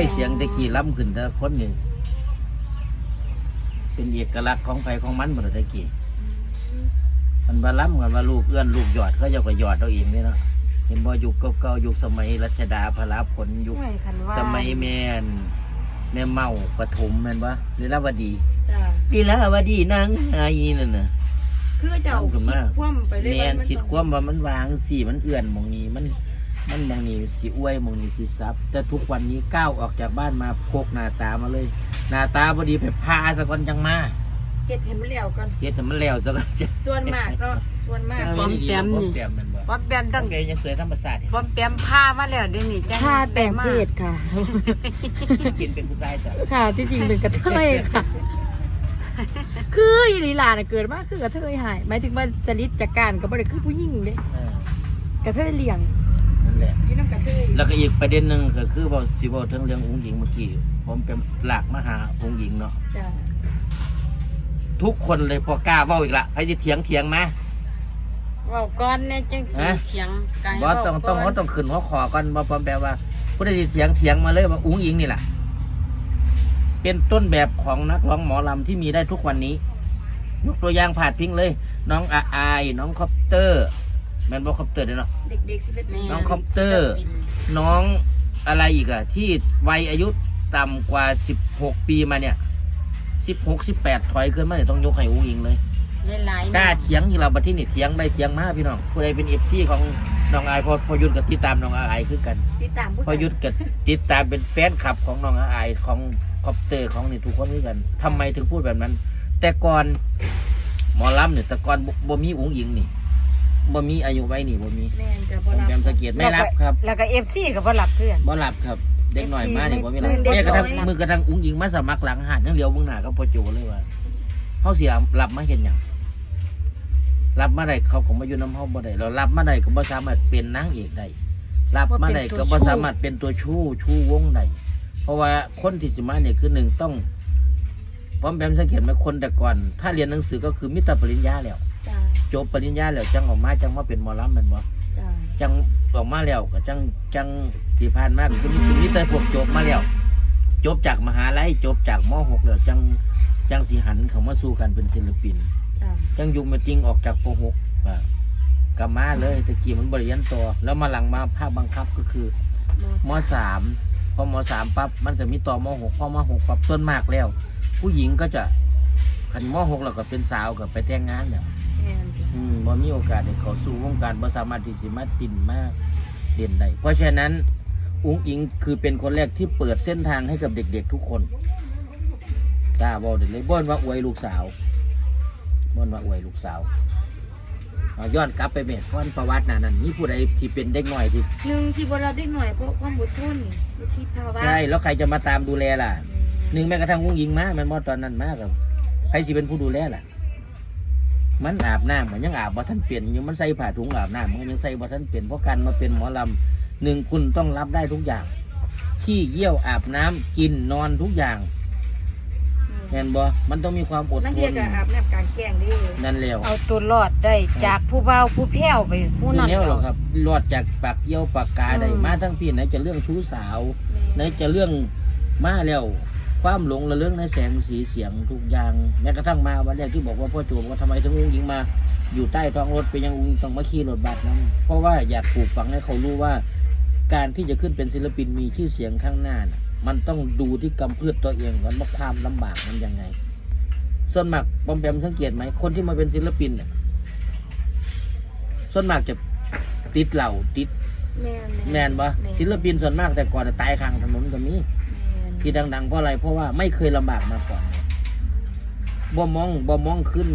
ยเสียงตะกี้ล้ำขึ้นแต่ละคนนี่เป็นเอกลักษณ์ของไผของมันหมดเลยตะกี้มันมาล้ำกันว่าลูกเอื้อนลูกหยอดเขาเจะก็หยอดเอาเองนี่เนาะเห็นบ่ยุคเก่าๆยุคสมัยรัชดาพลาผลยุคห่วยคันว่าสมัยแม่นแม่เมาปฐมแม่นบ่ลีลาวดีจ้าลีลาวดีนางไห้นั่นน่ะ คือเจ้าทำขึ้นคิมาดคว่ำไปเลยแม่นว่าคิดความว่ามันวางสิมันเอื้อนหมองนี้มัน มันหมองนี้สิอวยหมองนี้สิซับ แต่ทุกวันนี้ก้าวออกจากบ้านมาพกหน้าตามาเลย หน้าตาบ่ดีไปพาซะก่อนจังมาเฮ็ดเห็นมันแล้วกันเฮ็ดให้มันแล้วซะก่อนจะส่วนมากเนาะส่วนมากเออดีๆนะผมแปมแม่นบ่ป๊อปแปมตั้ตั้งงไงยังสวยธรรมศาสตร์ป๊อปแปมผ้ามาแล้วเดี๋ยวนี้จังค่าแต่งได้มาเพศค่ะ กินเป็นผู้ชายจ้ะค่ะที่จริงเป็นกระเทยค่ะ คืออีหลีหลาน่ะเกิดมาคือกระเทยหายหมายถึงว่าจริตจักการก็บ่ได้คือผู้หญิงเด้เออกระเทยเลี้ยงนั่น แหละพี่น้ำกระเทยแล้วก็อีกประเด็นหนึ่งก็คือว่าสิบอกถึงเรื่ององค์หญิงเมื่อกี้ผมเป็นหลักมาหาองค์หญิงเนาะจ้าทุกคนเลยพอกล้าเว้าอีกละใครจะเถียงเถียงมา เว้าก่อนเนี่ยจังสิฮะ เถียงไกลบอต้องต้องเขาต้องขึ้นหัวขอก่อนบอปลอมแปลว่าผู้ใดสิเถียงเถียงมาเลยว่าอุ้งอิงนี่แหละเป็นต้นแบบของนักร้องหมอลำที่มีได้ทุกวันนี้ยกตัวอย่างผาดพิงเลย น้องอาอาย น้องคอปเตอร์ แมนบอคอปเตอร์เด้อเนาะ เด็กๆสิเป็นแม่น้องคอปเตอร์ น้องอะไรอีกอะที่วัยอายุต่ำกว่า 16 ปีมาเนี่ย 16 18 ถอยขึ้นมาเนี่ยต้องยกให้อุ้งอิงเลยหลายๆกล้าเนาะเถียงที่เราบัดที่นี่เถียงได้เถียงมาพี่น้องผู้ใดเป็นเอฟซีของน้องอายพอพอยุทธกับติดตามน้องอายคือกัน ติดตามผู้พอยุทธกับติดตามเป็นแฟนคลับของน้องอายของคอปเตอร์ของนี่ทุกคนคือกันทำไมถึงพูดแบบนั้น แต่ก่อนหมอลำเนี่ยแต่ก่อนบ่บ่มีอุ้งอิงนี่ บ่มีอายุไว้นี่บ่มีแม่นจะผบ่มรับแบมสะเกียดไม่รับครับแล้วก็ FC ก็บ่รับเพื่อน บ่รับครับ เด็กหน่อยมาเนี่ยบ่มีรับเด็กแม้กระทั่งน้อยมือกระทั่งอุ้งอิงมาสมัครหลังหาดยังเหลียวมึงหน้าก็พอโจเลยว่าเขาเสียรับมาเห็นหยังรับมาได้เขาก็มาอยู่น้ำเฮาบ่ได้เรารับมาได้ก็บ่สามารถเป็นนางเอกได้รับมาได้ก็บ่สามารถเป็นตัวชู้ชู้วงได้เพราะว่าคนที่จะมาเนี่ยคือหนึ่งต้องพร้อมแบมสังเกตไหมคนแต่ก่อน ถ้าเรียนหนังสือก็คือมิตรปริญญาแล้ว จ้าจบปริญญาแล้วจังออกมาจังมาเป็นหมอลำแม่นบ่จ้าจังออกมาแล้วก็จังจังที่ผ่านมาก็คือมีมีแต่พวกจบมาแล้วจบจากมหาลัยจบจากม .6 แล้วจังจังสิหันเข้ามาสู่กันเป็นศิลปิน จ้าจังยุงมาจริงออกจากป .6 อะกลับมาเลยตะกี้มันบริยันตัวแล้วมาหลังมาภาคบังคับก็คือม .3 พอม .3 ปั๊บมันจะมีต่อม .6 พอม .6 ปั๊บส่วนมากแล้ว ผู้หญิงก็จะขันม .6 แล้วก็เป็นสาวกับไปแต่งงานแล้วแม่นจ้ะ อืมบ่มีโอกาสได้เข้าสู่วงการบ่สามารถที่สิมาตินมาเด่นได้เพราะฉะนั้นอุ้งอิงคือเป็นคนแรกที่เปิดเส้นทางให้กับเด็ก ๆ ทุกคนกล้าบอกได้เลยบ่นว่าอวยลูกสาวบ่นว่าอวยลูกสาวเอาย้อนกลับไปเม็ดก้อนประวัติหนานั้นมีผู้ใดที่เป็นเด็กหน่อยที่หนึ่งที่บ่รับเด็กหน่อยเพราะความอดทนวุฒิภาวะใช่แล้วใครจะมาตามดูแลล่ะหนึ่งแม้กระทั่งอุ้งอิงมาแมันบ่ตอนนั้นมากับใครสิเป็นผู้ดูแลล่ะ มันอาบน้ำมันยังอาบบ่ทันเปลี่ยนอยู่มันใส่ผ้าถุงอาบน้ำมันก็ยังใส่บ่ทันเปลี่ยนเพราะการมาเป็นหมอลำหนึ่งคุณต้องรับได้ทุกอย่างที่เยี่ยวอาบน้ำกินนอนทุกอย่างเห็นบ่มันต้องมีความอดนั่นทเทียนกับอาบน้ำกลางแกงเด้นั่นแล้วเอาตัวรอดได้จากผู้เบาผู้แพ้วไปผู้คือนั้น แนวหรอกครับรอดจากปากเยี่ยวปากกาได้มาทั้งพี่ไหนจะเรื่องชู้สาว ไหนจะเรื่องมาแล้ว ความหลงระเรื่องในแสงสีเสียงทุกอย่าง แม้กระทั่งมาวันแรกที่บอกว่าพ่อโจมว่าทำไมถึงอุ้งยิงมา อยู่ใต้ท้องรถเป็นยังอุ้งอิงต้องมาขี่รถบัสนั้นเพราะว่าอยากปลูกฝังให้เขารู้ว่า การที่จะขึ้นเป็นศิลปินมีชื่อเสียงข้างหน้าน่ะมันต้องดูที่กำพืชตัวเองก่อนว่าความลำบากมันยังไง ส่วนมากบอมแบมสังเกตไหมคนที่มาเป็นศิลปินเนี่ยส่วนมากจะติดเหล่าติดแม่นแมนปะศิลปินส่วนมากแต่ก่อนน่ะตายข้างถนนก็มี ที่ดังๆเพราะอะไรเพราะว่าไม่เคยลำบากมาก่อนบ่มองบ่มองขึ้น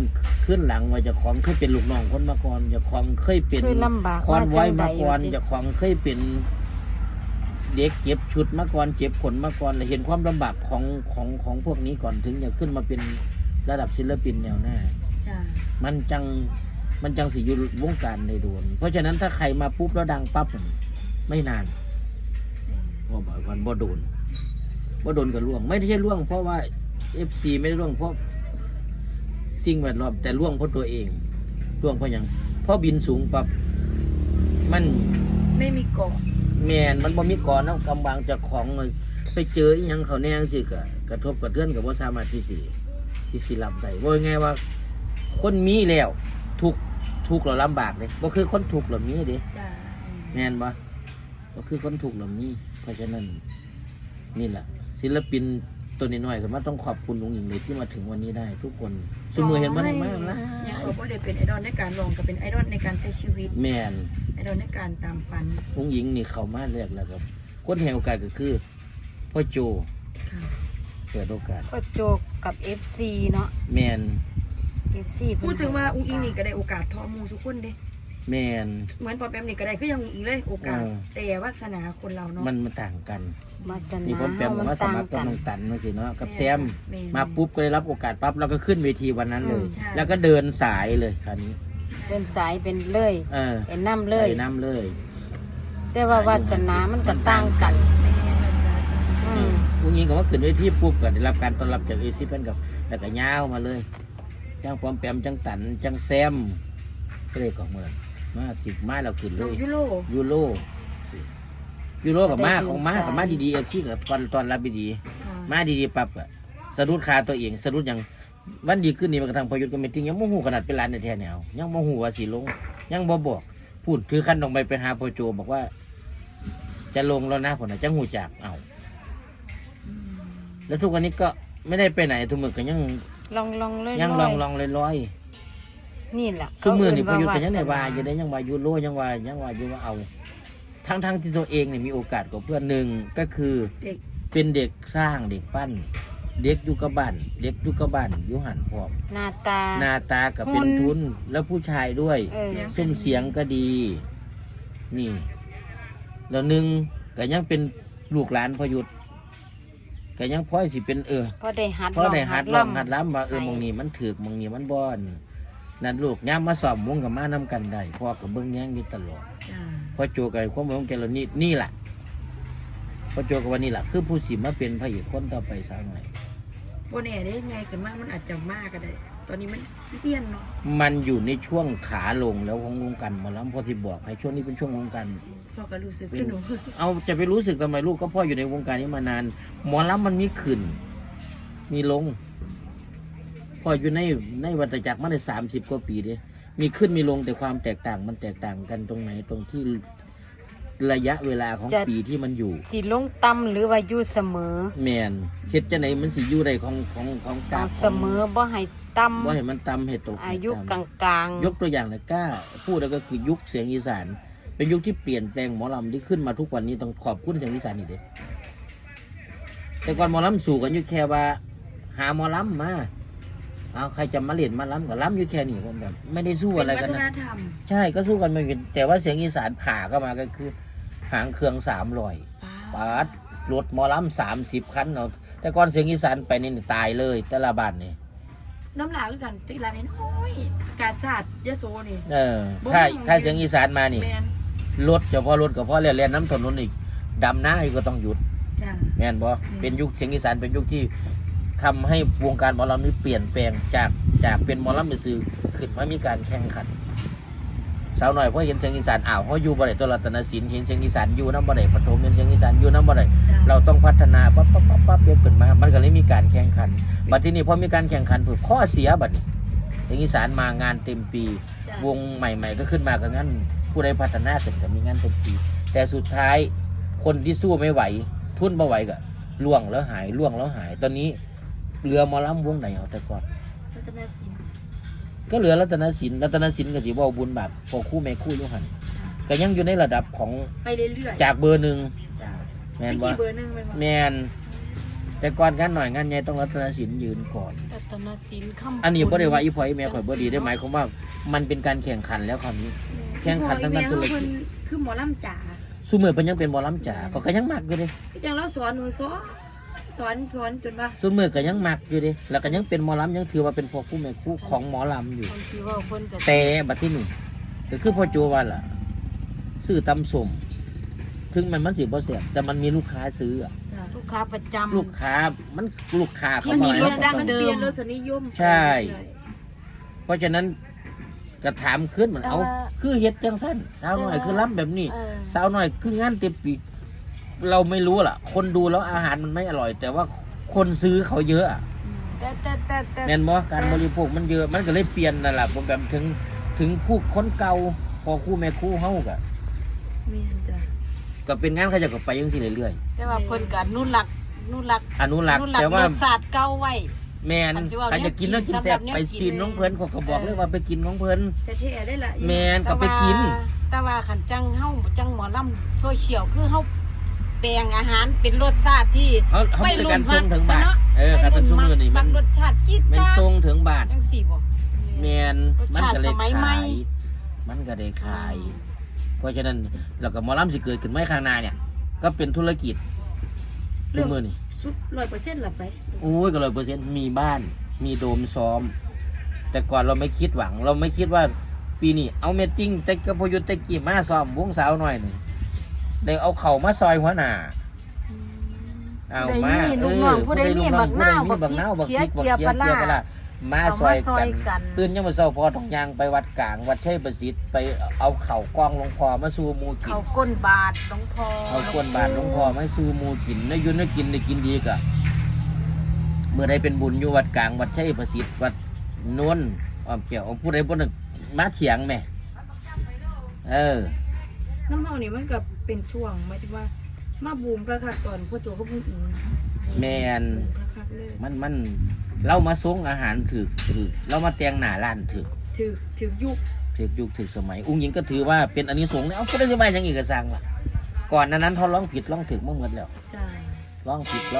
ขึ้นหลังว่าเจะของเคยเป็นลูกน้องคนมาก่อนเจะของเคยเป็นเคยลำบากคอนไว้จังใดมาก่อนอยู่ติเจะของเคยเป็นเด็กเก็บชุดมาก่อนเจ็บขนมาก่อนแล้วเห็นความลำบากของของของพวกนี้ก่อนถึงจะขึ้นมาเป็นระดับศิลปินแนวหน้าจ้ามันจังมันจังสิอยู่วงการในโดนเพราะฉะนั้นถ้าใครมาปุ๊บแล้วดังปั๊บไม่นานพอบอกก่อนบ่โดน บ่โดนกับล่วง ไม่ใช่ล่วง เพราะว่าเอฟซีไม่ได้ล่วงเพราะสิ่งแวดล้อมแต่ล่วงเพราะตัวเองล่วงเพราะหยังเพราะบินสูงปั๊บมันไม่มีเกาะแมนมันบ่มีก่อนนะกำบังเจะของแขไปเจออีหยังเขาแน่จังซี่ก็กระทบกระเทือนกับว่าสามารถที่สิที่สิรับได้ว่าไงายๆว่า คนมีแล้วทุกข์ทุกข์เราลำบากเลยบ่คือคนทุกข์เรามีเด้จ้าแม่นบ่บ่คือคนทุกข์เรามีเพราะฉะนั้นนี่แหละ ศิลปินตัวน้อยๆกันว่าต้องขอบคุณลุงหญิงเลยที่มาถึงวันนี้ได้ ทุกคนสมมือเห็นบ่ได้มากนะยังเขาบ่ได้เป็นไอดอลในการร้องก็เป็นไอดอลในการใช้ชีวิตแม่นไอดอลในการตามฝันลุงหญิงนี่เข้ามาแรกแล้วครับคนให้โอกาสก็คือพ่อโจค่ะเปิดโอกาสก็โจกกับ FC เนาะแม่น FC เพิ่นพูดถึงว่าอุ้งอิงนี่ก็ได้โอกาสทอหมูทุกคนเด้ แม่นเหมือนปอแปมนี่ก็ได้คือยังอุ้งอิงเลย โอกาส เออ แต่วาสนาคนเราเนาะมันมันต่างกัน มาสนี่นาผมแปมบอกว่าสต่างมัครกับกันน้องตันนั่นสิเนาะกับแซมแม่นมาปุ๊บก็ได้รับโอกาสปั๊บเราก็ขึ้นเวทีวันนั้นเลย อืมใช่ แล้วก็เดินสายเลยคราวนี้เป็นสายเป็นเลย เออเป็นน้ำเลย ไปน้ำเลย แต่ว่าวาสนามันก็ต่างกันแม่วาสนาอืมพรุ่งนี้ก็ว่าขึ้นเวทีปุ๊บก็ได้รับการต้อนรับจากเอซิเนกับแล้วก็ยาวมาเลยจังปอมแปมจังตันจังแซมก็เลยก็เหมือน มาติดไม้เราขึ้นเลน้องยยุโรยูโรยูโรกับมาของมากับมาดีๆเอฟซีกับตอนตอนรับดีๆค่ะมาดีๆปรับอะสะดุดขาตัวเองสะดุดอย่างวันดีขึ้นนี่มันกระทั่งพอยุทธก็ไม่ติ้งยังโมโหขนาดเป็นร้านในแท้แนวยังโมโหว่าสีลง ยังบ่บอกพูดถือขั้นลงไปไปหาพอโจบอกว่า จะลงแล้วนะผมนะจังหูจากเอาแล้วทุกวันนี้ก็ไม่ได้ไปไหนทุกมือก็ยังลองลองเลยยังลองลองลอยลอย นี่แหละๆคือมือนี่พเขาอเนยุทธก็ยังได้ว่าสอยู่ได้ยังว่ายูโรยังว่ายังว่าอยู่ว่าเอา ทั้งทั้งๆที่ตัวเองเนี่ยมีโอกาสกว่าเพื่อนหนึ่งก็คือเด็กเป็นเด็กสร้างเด็กปั้น เด็กอยู่กับบ้านเด็กอยู่กับบ้านอยู่หันพร้อมหน้าตาหน้าตากับเป็นหุ่นทุนแล้วผู้ชายด้วยเออซุ้มเสียงก็ดี นี่ แล้วหนึ่งก็ยังเป็นลูกหลานพอยุทธก็ยังพ่อยสิเป็นเออพอได้หัดพ่อได้หัดร้องำหัดล้ำว่าเออให้มองนี้มันถือกมองนี้มันบอน นั่นลูกย่ามมาสอบวงกับมานํกันได้พ่อกับเบิ้งแย่งอยู่ตลอดจ้าพ่อโจกับความหวังของแกเรานี่นี่แหละพ่อโจกับวันนี้แหละคือผู้สิมาเป็นพระเอกคนต่อไปสร้างไงโบแน่ได้ไงเกิดมากมันอาจจะมากก็ได้ ตอนนี้มันเตี้ยนเนาะมันอยู่ในช่วงขาลงแล้วของวงการหมาล้ำพอที่บอกให้ช่วงนี้เป็นช่วงวงการ พ่อก็รู้สึกขึ้นหนูเอาจะไปรู้สึกทำไมลูกก็พ่ออยู่ในวงการนี้มานาน หมอล้ำมันมีขึ้น มีลง พ่ออยู่ในในวัฏจักรมาได้สามสิบกว่าปีเด้มีขึ้นมีลงแต่ความแตกต่างมันแตกต่างกันตรงไหนตรงที่ระยะเวลาของปีที่มันอยู่จิลงต่ำหรือว่าอยู่เสมอแมนเฮ็ดจะไหนมันสิอยู่ได้ของของของกาเอารเสมอบ่ให้ต่ว่าให้มันต่ำให้ตกำอายุให้กต่ำลางๆยกตัวอย่างนะกล้า พูดแล้วก็คือยุคเสียงอีสาน เป็นยุคที่เปลี่ยนแปลงหมอลำที่ขึ้นมาทุกวันนี้ต้องขอบคุณเสียงอีสานนี่เด็แต่ก่อนหมอลำสู่กันอยู่แค่ว่า หาหมอลำมา เอาใครจะมาเล่นมาลำกับลำอยู่แค่นี้ผมแบบไม่ได้สู้เป็นอะไรวักันฒนนะธรรมใช่ก็สู้กันไม่เป็นแต่ว่าเสียงอีสานผ่าเข้ามาก็คือหางเครื่องสามรอยปาดรถหมอลำสามสิบคันเอาแต่ก่อนเสียงอีสานไปนี่ตายเลย แต่ละบ้านนี่น้ำหลากคือกันติลาน้อยๆกาศาสตร์ยโสนี่เออถ้าถ้าเสียงอีสานมานี่แมนรถเฉพาะรถกับพ่อเรียนเรียนน้ำถนนอีกดำหน้าอยู่ก็ต้องหยุดจ้าแม่นบ่มเป็นยุคเสียงอีสานเป็นยุคที่ ทำให้วงการหมอลำนี้เปลี่ยนแปลงจากจากเป็นหมอลำไปซื้อขึ้นมามีการแข่งขันสาวหน่อยพอเห็นเสียงอีสานอ้าวเขาอยู่บ่ได้ตัวรัตนศิลป์เห็นเสียงอีสานอยู่น้ำบ่ได้ปฐมเห็นเสียงอีสานอยู่น้ำบ่ได้จ้าเราต้องพัฒนาปั๊บปั๊บปั๊บปั๊บเปลี่ยนขึ้นมา มันก็เลยมีการแข่งขันบัดทีนี้พอมีการแข่งขันเพื่อข้อเสียบัดนี้เสียงอีสานมางานเต็มปีจ้าวงใหม่ ๆ ก็ขึ้นมาก็งั้นผู้ใดพัฒนาเสร็จก็มีงานเต็มทีแต่สุดท้ายคนที่สู้ไม่ไหว ทุนไม่ไหวก็ล่วงแล้วหายล่วงแล้วหายตอนนี้ เหลือหมอลำวงไหนเอาแต่ก่อนพัฒนาศิลป์ก็เหลือรัตนศิลป์รัตนศิลป์กับจีว่าบุญบาปพอคู่แม่คู่อยุหันก็ยังอยู่ในระดับของไปเรื่อยๆจากเบอร์หนึ่งจ้าแมนไปว่ากี่เบอร์หนึ่งเป็นแมนแต่ก่อนงานหน่อยงานใหญ่ต้องรัตนศิลป์ยืนก่อน รัตนศิลป์คำอันนี้บ่ได้ว่าอีพอยแม่ข่อยบ่ดีได้หมายความว่ามันเป็นการแข่งขันแล้วคำนี้ แข่งขันทางด้านธุรกิจคือหมอลำจ๋าสู้มือเป็นยังเป็นหมอลำจ๋าก็ก็ยังมักอยู่เด้ คือจังเราสอนหนูสอน สอนสอนจนว่าส่วนมือก็ยังมักอยู่เดิแล้วก็ยังเป็นหมอลำยังถือว่าเป็นพ่อคู่แม่คู่ของหมอลำอยู่ คนที่เว่าคนก็แต่บัดที่หนึ่งก็คือพ่อโจว่าล่ะ ซื้อตำสมถึงมันมันสิบ่แซ่บแต่มันมีลูกค้าซื้ออะจ้าลูกค้าประจำ ลูกค้ามันลูกค้าที่เขามีมาเรื่องให้ดั้งเขาเดิเปลี่ยนรสนิยมใช่ เพราะฉะนั้นก็ถามขึ้นมันเอาคือเฮ็ดจังสั้นสาวน้อยคือล้ำแบบนี้ เออ สาวน้อยคืองานเต็มปี เราไม่รู้ล่ะ คนดูแล้วอาหารมันไม่อร่อย แต่ว่าคนซื้อเขาเยอะอะแต่แต่แต่แต่แม่นบ่การบริโภคมันเยอะมันก็เลยเปลี่ยนนั่นแหละผมแบบถึงถึงผู้คนเก่าพอคู่แม่คู่เฮาก็แม่นจ้ะก็เป็นงานเขาเจะก็ไปยังสิเรื่อยแต่ว่าเพิ่นก็อนุรักษ์อนุรักษ์ๆอนุรักษ์อนุรักแต่ษ์ว่ารสชาติเก่าไว้ แม่นอันสิว่าใครจะกินแล้วกินแซ่บสำหรับแนวไปกินกินน้องเพิ่นเขาก็บอกเลยว่าไปกินน้องเพิ่นแต่แท้ได้ละแม่นก็ไปกิน แต่ว่าขันจังเฮาจังหมอลำโซเชียลคือเฮา แปลงอาหารเป็นรสชาติที่เขาเขาไม่เป็นรุ่การนส่งถึงบ้านเนาะเออการเป็นส่งมือนี่มันรสชาติจี๊ดมันจ๊าดส่งถึงบ้านจังสี่บ่ แมนรสมันชาติก็เลยสมัยใหม่ ขายมันก็ได้ขาย เพราะฉะนั้นแล้วก็หมอลำสิเกิดขึ้นไม่ข้างหน้าเนี่ย ก็เป็นธุรกิจทุกมือนี่สุด100%ละไป โอ้ยก็เลยเปอร์เซ็นต์มีบ้าน มีโดมซ้อม แต่ก่อนเราไม่คิดหวัง เราไม่คิดว่าปีนี้เอาเมตติ้งแต่กระพยุทธ์แต่กี่มาซ้อมวงสาวหน่อยหนึ่ง ได้เอาเข่ามาซอยหัวหน้าเอาผู้ใดมามีเอลูกอน้องผู้ใดมีลูบักนาวผู้ใดมีบักนาวบักพริกบักเขียเขียเกียร์ปลาร้าเกียร์ปลาร้ามาเอาซมาอยซอยกันกันตื่นยังมาเศร้าพอต้องยางไปวัดกลาง วัดชัยประสิทธิ์ไปเอาเข่ากองหลวงพ่อมาสู่หมูกินเขาก้นบาทหลวงพ่อเอากวนบานหลวงพ่อมาสู่หมูกินนายยุนนกินได้กินดีกะเมื่อใดเป็นบุญอยู่วัดกลาง วัดชัยประสิทธิ์วัดนวลอ้อมเขียวผู้ใดบ่นึกมาเถียงแม่เออ น้ำเฮานี่มันก็เป็นช่วงหมายถึงว่า มาบูมคักๆก่อนพ่อโจก็พุ่งอิงแมนบูมคักๆเลย มันมันเรามาส่งอาหารถึกถึกเรามาแต่งหน้าร้านถึกถือถือยุคถึกยุคถึกสมัย อุ้งยิงก็ถือว่าเป็นอันนี้สงส์เนี่ยเอาก็ได้สบายยังอีกกระสังล่ะก่อนหนั้นนั้นเขาร้องผิดร้องถึกมาหมดแล้วจ้า ร้องผิดร้อง